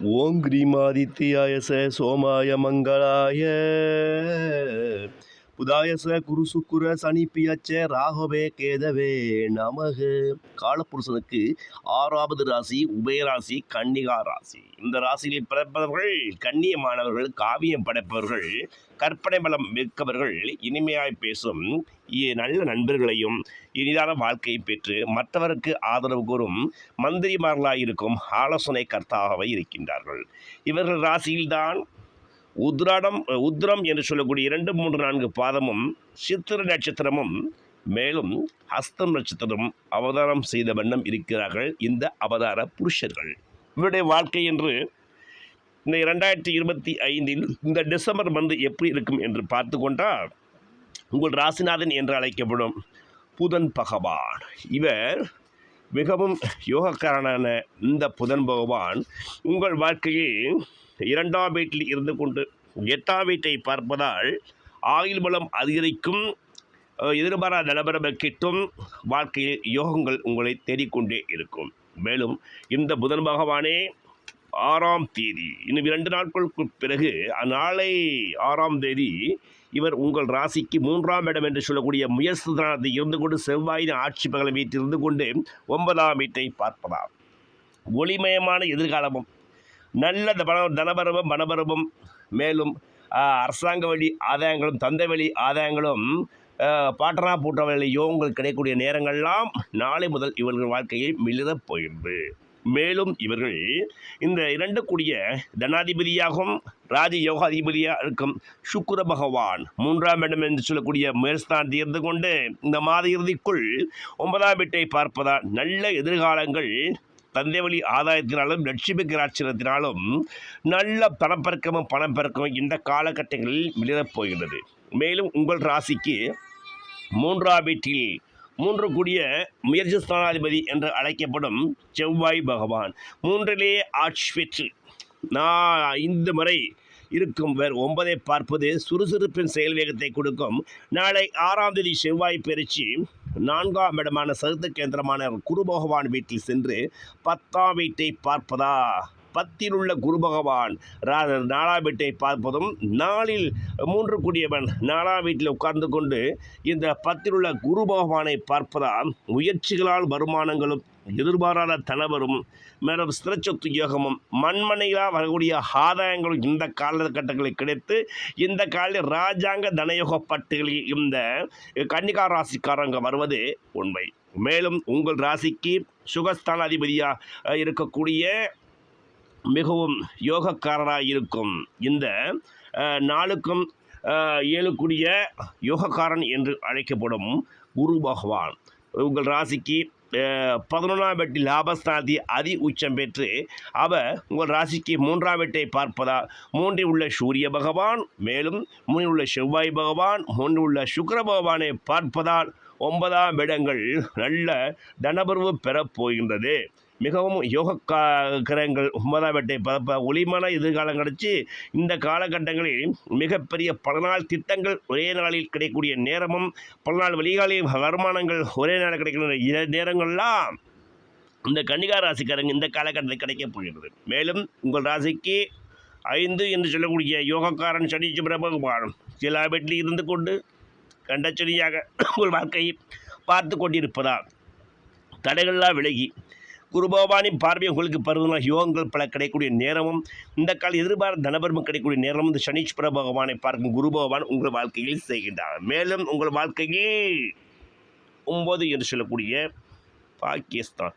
ஓம் கிரீமாதித்யாய ச சோமாய மங்களாய. புதாயச குரு சுக்குர சனிப்பியச்ச ராகவே கேதவே நமக. காலப்புருஷனுக்கு ஆறாவது ராசி உபயராசி கன்னிகா ராசி. இந்த ராசியில் பிறப்பவர்கள் கண்ணியமானவர்கள் காவியம் படைப்பவர்கள் கற்பனை பலம் மிக்கவர்கள் இனிமையாய் பேசும் நல்ல நண்பர்களையும் இனிதான வாழ்க்கையை பெற்று மற்றவருக்கு ஆதரவு கூறும் மந்திரிமார்களாக இருக்கும் ஆலோசனை கர்த்தாகவே இருக்கின்றார்கள். இவர்கள் ராசியில்தான் உத்ராடம் உத்ரம் என்று சொல்லக்கூடிய இரண்டு மூன்று நான்கு பாதமும் சித்திர நட்சத்திரமும் மேலும் ஹஸ்தம் நட்சத்திரம் அவதாரம் செய்த வண்ணம் இருக்கிறார்கள் இந்த அவதார புருஷர்கள். இவருடைய வாழ்க்கை என்று இந்த இரண்டாயிரத்தி இருபத்தி ஐந்தில் இந்த டிசம்பர் மந்த் எப்படி இருக்கும் என்று பார்த்து கொண்டால் உங்கள் ராசிநாதன் என்று அழைக்கப்படும் புதன் பகவான். இவர் மிகவும் யோகக்காரனான இந்த புதன் பகவான். உங்கள் வாழ்க்கையில் இரண்டாம் வீட்டில் இருந்து கொண்டு எட்டாம் வீட்டை பார்ப்பதால் ஆயுள் பலம் அதிகரிக்கும் எதிர்பாரா எதிர்பாராத கிட்டும் வாழ்க்கையில் யோகங்கள் உங்களை தேடிக்கொண்டே இருக்கும். மேலும் இந்த புதன் பகவானே ஆறாம் தேதி இன்னும் இரண்டு நாட்களுக்கு பிறகு அந்நாளை ஆறாம் தேதி இவர் உங்கள் ராசிக்கு மூன்றாம் இடம் என்று சொல்லக்கூடிய முயற்சி இருந்து கொண்டு செவ்வாயின் ஆட்சி பகலை வீட்டில் இருந்து கொண்டு ஒன்பதாம் வீட்டை பார்ப்பதாம் ஒளிமயமான எதிர்காலமும் நல்ல தன தனபரமும் மனபரமும் மேலும் அரசாங்க வழி ஆதாயங்களும் தந்தை வழி ஆதாயங்களும் பாட்டனா பூட்ட வழியோ உங்களுக்கு கிடைக்கக்கூடிய நேரங்கள்லாம் நாளை முதல் இவர்கள் வாழ்க்கையை மிளிரப் போயிடுது. மேலும் இவர்கள் இந்த இரண்டு கூடிய தனாதிபதியாகவும் ராஜ யோகாதிபதியாக இருக்கும் சுக்கர பகவான் மூன்றாம் இடம் என்று சொல்லக்கூடிய மேல்ஸ்தான் தீர்ந்து கொண்டு இந்த மாத இறுதிக்குள் ஒன்பதாம் வீட்டை பார்ப்பதால் நல்ல எதிர்காலங்கள் தந்தைவழி ஆதாயத்தினாலும் லட்சுமி கிராட்சியத்தினாலும் நல்ல பணப்பெருக்கமும் பணப்பெருக்கமும் இந்த காலகட்டங்களில் மிளரப் போகிறது மேலும் உங்கள் ராசிக்கு மூன்றாம் வீட்டில் மூன்று கூடிய முயற்சி ஸ்தானாதிபதி என்று அழைக்கப்படும் செவ்வாய் பகவான். மூன்றிலே ஆட்சி பெற்று நான் இந்த முறை இருக்கும் வேறு ஒன்பதை பார்ப்பது சுறுசுறுப்பின் செயல் வேகத்தை கொடுக்கும். நாளை ஆறாம் தேதி செவ்வாய் பெருச்சி நான்காம் இடமான சருத்த கேந்திரமான குரு பகவான் வீட்டில் சென்று பத்தாம் வீட்டை பார்ப்பதா? பத்தில் உள்ள குரு பகவான் ரா- நாலாம் வீட்டை பார்ப்பதும் நாளில் மூன்று கூடியவன் நாலாம் வீட்டில் உட்கார்ந்து கொண்டு இந்த பத்தில் உள்ள குரு பகவானை பார்ப்பதால் முயற்சிகளால் வருமானங்களும் எதிர்பாராத தனவரும் மேலும் ஸ்திரச்சொத்து யோகமும் மண்மனைகளாக வரக்கூடிய ஆதாயங்களும் இந்த காலகட்டங்களில் கிடைத்து இந்த காலில் ராஜாங்க தனயோக பட்டுகளில் இந்த கன்னிகா ராசிக்காரங்க வருவது உண்மை. மேலும் உங்கள் ராசிக்கு சுகஸ்தானாதிபதியாக இருக்கக்கூடிய மிகவும் யோகக்காரராக இருக்கும் இந்த நாளுக்கும் இயலக்கூடிய யோகக்காரன் என்று அழைக்கப்படும் குரு பகவான். உங்கள் ராசிக்கு பதினொன்றாம் வெட்டி லாபஸ்தானத்தை அதி உச்சம் பெற்று அவர் உங்கள் ராசிக்கு மூன்றாம் வெட்டை பார்ப்பதால் மூன்றில் உள்ள சூரிய பகவான் மேலும் மூன்றில் உள்ள செவ்வாய் பகவான் மூன்றில் உள்ள சுக்கர பகவானை பார்ப்பதால் ஒன்பதாம் இடங்கள் நல்ல தனபர்வு பெறப் போகின்றது. மிகவும் யோக கா கிரகங்கள் ஒன்பதாம் வீட்டை ஒளிமான எதிர்காலம் கிடச்சி இந்த காலகட்டங்களில் மிகப்பெரிய பல நாள் திட்டங்கள் ஒரே நாளில் கிடைக்கக்கூடிய நேரமும் பல நாள் வெளிகாலில் வருமானங்கள் ஒரே நாளில் கிடைக்கிற நேரங்கள்லாம் இந்த கன்னிகா ராசிக்காரங்க இந்த காலகட்டத்தில் கிடைக்கப் போகிறது மேலும் உங்கள் ராசிக்கு ஐந்து என்று சொல்லக்கூடிய யோகக்காரன் சனி பிரபகுமாரன் சில வீட்டில் இருந்து கொண்டு கண்டச்சனியாக உங்கள் வாழ்க்கையை பார்த்து கொண்டிருப்பதால் தடைகள்லாம் விலகி குருபகவானின் பார்வை உங்களுக்கு பருவங்கள் யோகங்கள் பல கிடைக்கக்கூடிய நேரமும் இந்த கால எதிர்பார தனபர்மம் கிடைக்கக்கூடிய நேரமும் இந்த சனீஸ்வர பகவானை பார்க்கும் குரு பகவான் உங்கள் வாழ்க்கையில் செய்கின்றார். மேலும் உங்கள் வாழ்க்கையில் ஒம்பது என்று சொல்லக்கூடிய பாகிஸ்தான்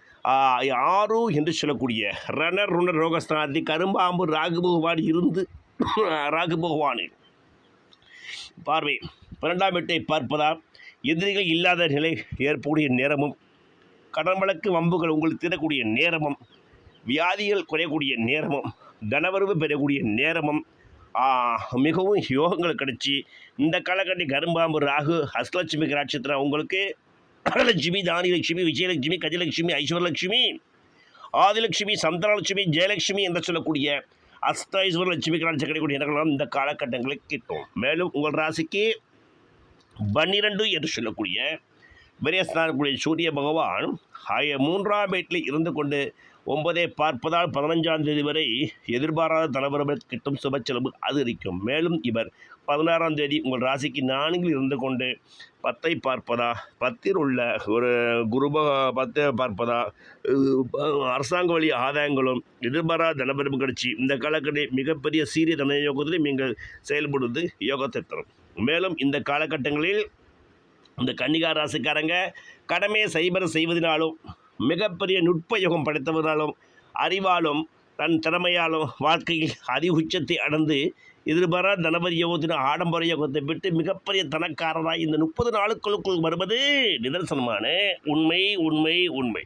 ஆறு என்று சொல்லக்கூடிய ரணர் ருணர் ரோகஸ்தானத்தில் கரும்பாம்பு ராகு பகவான் இருந்து ராகு பகவானில் பார்வை பன்னெண்டாம் வீட்டை பார்ப்பதால் எதிரிகள் இல்லாத நிலை ஏற்படக்கூடிய நேரமும் கடன் வழக்கு வம்புகள் உங்களுக்கு தீரக்கூடிய நேரமும் வியாதிகள் குறையக்கூடிய நேரமும் தனவரவு பெறக்கூடிய நேரமும் மிகவும் யோகங்கள் கிடைச்சி இந்த காலகட்ட கரும்பாம்பு ராகு ஹஸ்தலட்சுமி நட்சத்திரம் உங்களுக்கு லட்சுமி தானியலட்சுமி விஜயலட்சுமி கஜலட்சுமி ஐஸ்வரலட்சுமி ஆதிலட்சுமி சந்திரலட்சுமி ஜெயலட்சுமி என்று சொல்லக்கூடிய அஸ்த ஐஸ்வர லட்சுமி நட்சத்திரம் கிடைக்கக்கூடிய இடங்களும் இந்த காலகட்டங்களில் கிட்டும். மேலும் உங்கள் ராசிக்கு பன்னிரண்டு என்று சொல்லக்கூடிய விரயஸ்தானக்கூடிய சூரிய பகவான் ஆய மூன்றாம் வீட்டில் இருந்து கொண்டு ஒன்பதை பார்ப்பதால் பதினஞ்சாம் தேதி வரை எதிர்பாராத தனவரவு கிட்டும் சுப செலவு அதிகரிக்கும் மேலும் இவர் பதினாறாம் தேதி உங்கள் ராசிக்கு நான்கில் இருந்து கொண்டு பத்தை பார்ப்பதா பத்தில் உள்ள ஒரு குருப பத்தை பார்ப்பதா அரசாங்க வழி ஆதாயங்களும் எதிர்பாராத தனபரப்பு கட்சி இந்த காலக்கட்டத்தில் மிகப்பெரிய சீரிய தன யோகத்தில் நீங்கள் செயல்படுவது யோகத்தை தரும். மேலும் இந்த காலகட்டங்களில் இந்த கன்னிகா ராசிக்காரங்க கடமையை சைபர செய்வதனாலும் மிகப்பெரிய நுட்ப யுகம் அறிவாலும் தன் திறமையாலும் வாழ்க்கையில் அதி உச்சத்தை அடைந்து எதிர்பாரா தனபதி யோகத்தின் ஆடம்பர யோகத்தை விட்டு மிகப்பெரிய தனக்காரராய் இந்த முப்பது நாளுக்குள்ளுக்குள் வருவது நிதர்சனமான உண்மை உண்மை உண்மை.